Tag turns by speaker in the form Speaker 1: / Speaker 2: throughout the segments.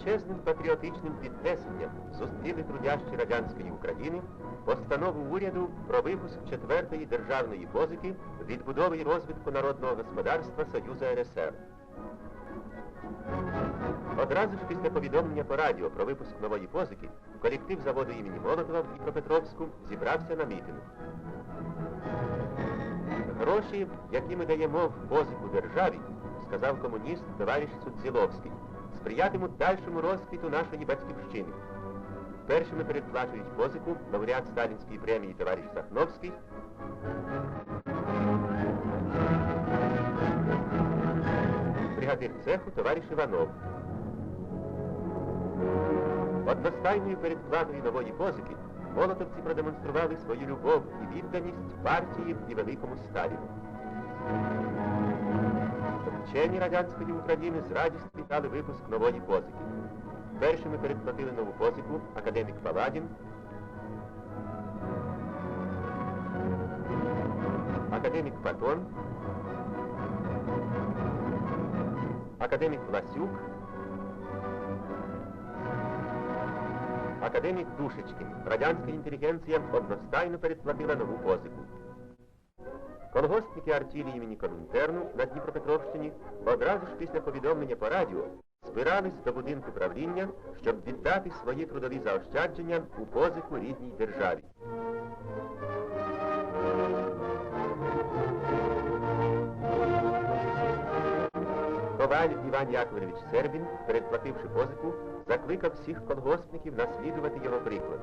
Speaker 1: величезним патріотичним піднесенням зустріли трудящі радянської України постанову уряду про випуск четвертої державної позики відбудови і розвитку народного господарства Союзу РСР. Одразу ж після повідомлення по радіо про випуск нової позики колектив заводу імені Молотова в Дніпропетровську зібрався на мітинг. Гроші, які ми даємо в позику державі, сказав комуніст товариш Судзіловський, сприятимуть дальшому розквіту нашої батьківщини. Першими передплачують позику лауреат Сталінської премії товариш Сахновський, бригадир цеху товариш Іванов. Одностайною передплатою нової позики молотовці продемонстрували свою любов і відданість партії і великому Сталіну. Вчені радянської України з радістю вітали випуск нової позики. Першими передплатили нову позику академік Паладін, академік Патон, академік Власюк, академік Душечкін. Радянська інтелігенція одностайно передплатила нову позику. Колгоспники артілі імені Комінтерну на Дніпропетровщині одразу ж після повідомлення по радіо збирались до будинку правління, щоб віддати свої трудові заощадження у позику рідній державі. Коваль Іван Яковлевич Сербін, передплативши позику, закликав всіх колгоспників наслідувати його приклад.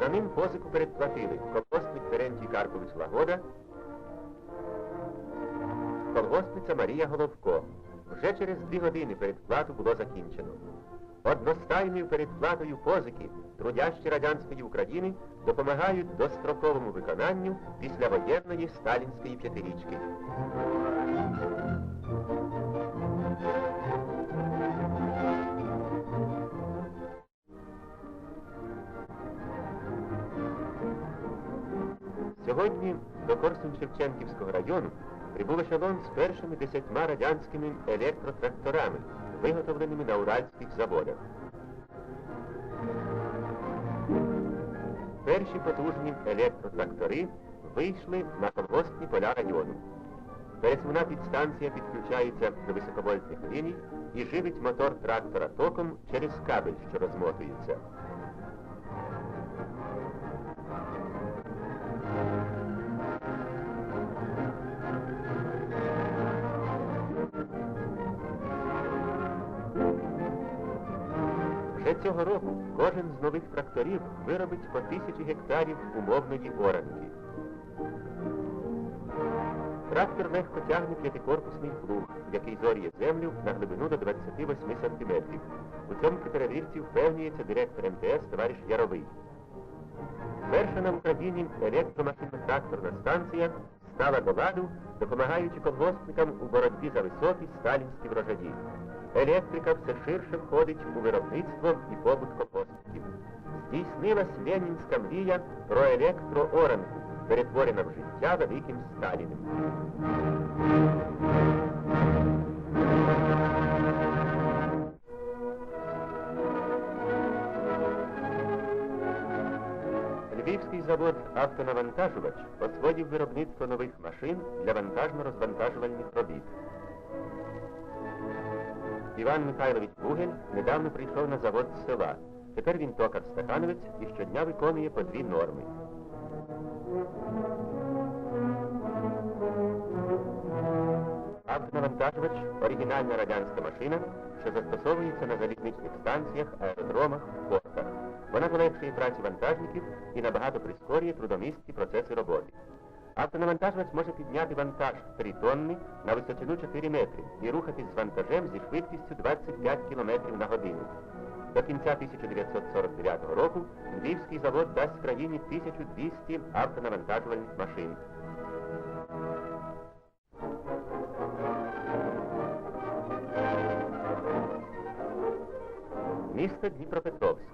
Speaker 1: За ним позику передплатили колгоспник Терентій Карпович Лагода, колгоспниця Марія Головко. Вже через дві години передплату було закінчено. Одностайною передплатою позики трудящі радянської України допомагають достроковому виконанню післявоєнної сталінської п'ятирічки. Сьогодні до Корсун-Шевченківського району прибув ешелон з першими десятьма радянськими електротракторами, виготовленими на уральських заводах. Перші потужні електротрактори вийшли на колгоспні поля району. Пересувна підстанція підключається до високовольтних ліній і живить мотор трактора током через кабель, що розмотується. Вже цього року кожен з нових тракторів виробить по тисячі гектарів умовної оранки. Трактор легко тягне п'ятикорпусний плуг, який зоріє землю на глибину до 28 сантиметрів. У цьому перевірці впевнюється директор МТС товариш Яровий. Перша на Україні електромашинно-тракторна станція стала до ладу, допомагаючи колгоспникам у боротьбі за високі сталінські врожаї. Електрика все ширше входить у виробництво і побут колгоспників. Здійснилась ленінська мрія про електрооранку, перетворена в життя великим Сталіним. Львівський завод «Автонавантажувач» освоїв виробництво нових машин для вантажно-розвантажувальних робіт. Іван Михайлович Бугель недавно прийшов на завод з села. Тепер він токар-стахановець і щодня виконує по дві норми. Автонавантажувач оригінальна радянська машина, що застосовується на залізничних станціях, аеродромах, портах. Вона полегшує працю вантажників і набагато прискорює трудомісті процеси роботи. Автонавантажувач може підняти вантаж 3 тонни на височину 4 метри і рухатись з вантажем зі швидкістю 25 км на годину. До кінця 1949 року Львівський завод дасть країні 1200 автонавантажувальних машин. Місто Дніпропетровськ.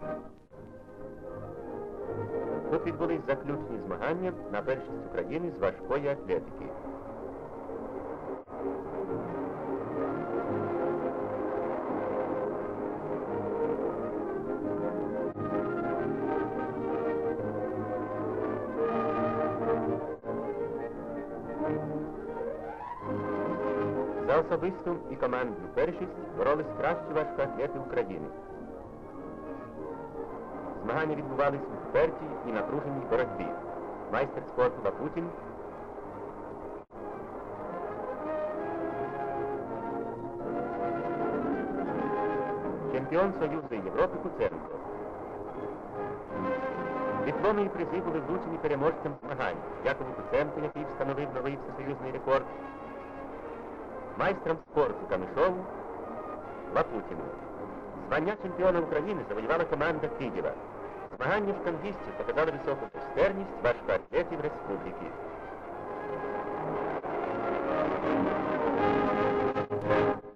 Speaker 1: Тут відбулись заключні змагання на першість України з важкої атлетики. За особисту і командну першість боролись кращі важкоатлети України. Змагання відбувались у впертій і напруженій боротьбі. Майстер спорту Лапутін чемпіон Союзу Європи Куценко. Дипломи і призи були вручені переможцям змагань Якову Куценку, який встановив новий всесоюзний рекорд, майстрам спорту Камишову, Лапутіну. Звання чемпіона України завоювала команда Києва. Змагання штангістів показали високу майстерність важкоатлетів республіки.